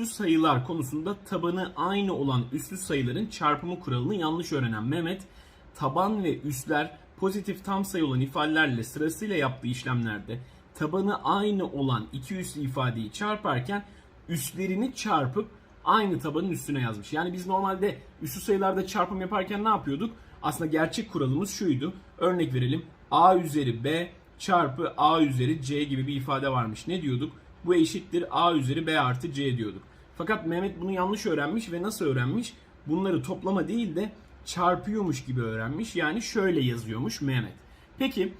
üslü sayılar konusunda tabanı aynı olan üslü sayıların çarpımı kuralını yanlış öğrenen Mehmet, taban ve üsler pozitif tam sayı olan ifadelerle sırasıyla yaptığı işlemlerde tabanı aynı olan iki üslü ifadeyi çarparken üslerini çarpıp aynı tabanın üstüne yazmış. Yani biz normalde üslü sayılarda çarpım yaparken ne yapıyorduk? Aslında gerçek kuralımız şuydu. Örnek verelim. A üzeri B çarpı A üzeri C gibi bir ifade varmış. Ne diyorduk? Bu eşittir A üzeri B artı C diyorduk. Fakat Mehmet bunu yanlış öğrenmiş ve nasıl öğrenmiş? Bunları toplama değil de çarpıyormuş gibi öğrenmiş. Yani şöyle yazıyormuş Mehmet. Peki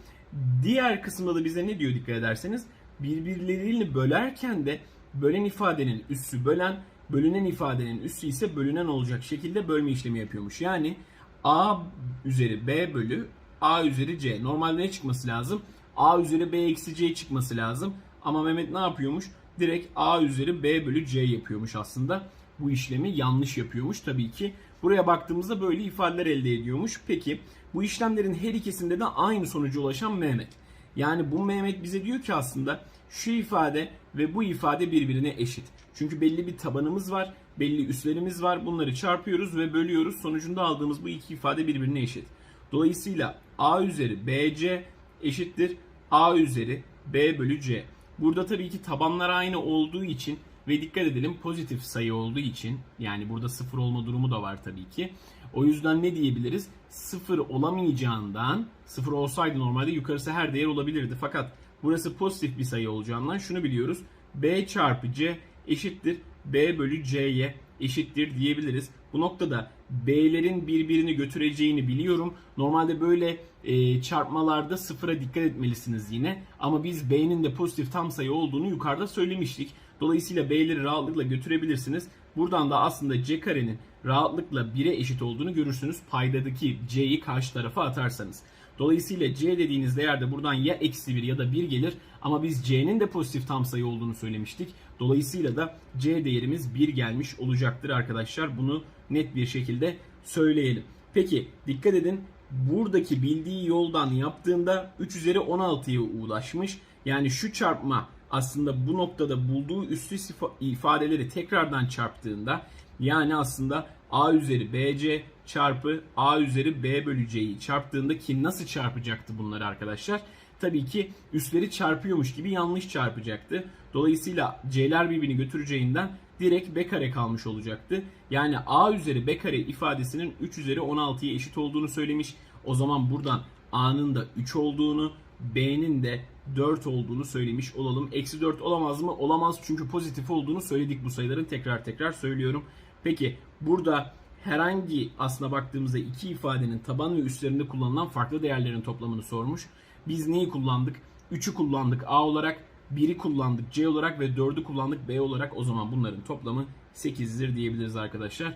diğer kısımda da bize ne diyor dikkat ederseniz? Birbirlerini bölerken de bölen ifadenin üssü bölen, bölünen ifadenin üssü ise bölünen olacak şekilde bölme işlemi yapıyormuş. Yani A üzeri B bölü A üzeri C. Normalde ne çıkması lazım? A üzeri B eksi C çıkması lazım. Ama Mehmet ne yapıyormuş? Direkt A üzeri B bölü C yapıyormuş aslında. Bu işlemi yanlış yapıyormuş tabii ki. Buraya baktığımızda böyle ifadeler elde ediyormuş. Peki bu işlemlerin her ikisinde de aynı sonuca ulaşan Mehmet. Yani bu Mehmet bize diyor ki aslında şu ifade ve bu ifade birbirine eşit. Çünkü belli bir tabanımız var, belli üslerimiz var. Bunları çarpıyoruz ve bölüyoruz. Sonucunda aldığımız bu iki ifade birbirine eşit. Dolayısıyla A üzeri BC eşittir A üzeri B bölü C. Burada tabii ki tabanlar aynı olduğu için ve dikkat edelim pozitif sayı olduğu için yani burada sıfır olma durumu da var tabii ki. O yüzden ne diyebiliriz? Sıfır olamayacağından sıfır olsaydı normalde yukarısı her değer olabilirdi. Fakat burası pozitif bir sayı olacağından şunu biliyoruz. B çarpı C eşittir B bölü C'ye eşittir diyebiliriz. Bu noktada B'lerin birbirini götüreceğini biliyorum. Normalde böyle e, çarpmalarda sıfıra dikkat etmelisiniz yine. Ama biz B'nin de pozitif tam sayı olduğunu yukarıda söylemiştik. Dolayısıyla B'leri rahatlıkla götürebilirsiniz. Buradan da aslında C karenin rahatlıkla 1'e eşit olduğunu görürsünüz. Paydadaki C'yi karşı tarafa atarsanız. Dolayısıyla C dediğiniz değerde buradan ya eksi 1 ya da 1 gelir. Ama biz C'nin de pozitif tam sayı olduğunu söylemiştik. Dolayısıyla da C değerimiz 1 gelmiş olacaktır arkadaşlar. Bunu net bir şekilde söyleyelim. Peki dikkat edin. Buradaki bildiği yoldan yaptığında 3 üzeri 16'ya ulaşmış. Yani şu çarpma aslında bu noktada bulduğu üslü ifadeleri tekrardan çarptığında yani aslında a üzeri bc çarpı a üzeri b bölü c'yi çarptığında ki nasıl çarpacaktı bunları arkadaşlar? Tabii ki üsleri çarpıyormuş gibi yanlış çarpacaktı. Dolayısıyla c'ler birbirini götüreceğinden direkt b kare kalmış olacaktı. Yani a üzeri b kare ifadesinin 3 üzeri 16'ya eşit olduğunu söylemiş. O zaman buradan a'nın da 3 olduğunu, b'nin de 4 olduğunu söylemiş olalım. Eksi 4 olamaz mı? Olamaz çünkü pozitif olduğunu söyledik bu sayıların. Tekrar tekrar söylüyorum. Peki burada herhangi aslına baktığımızda iki ifadenin taban ve üstlerinde kullanılan farklı değerlerin toplamını sormuş. Biz neyi kullandık? 3'ü kullandık A olarak, 1'i kullandık C olarak ve 4'ü kullandık B olarak. O zaman bunların toplamı 8'dir diyebiliriz arkadaşlar.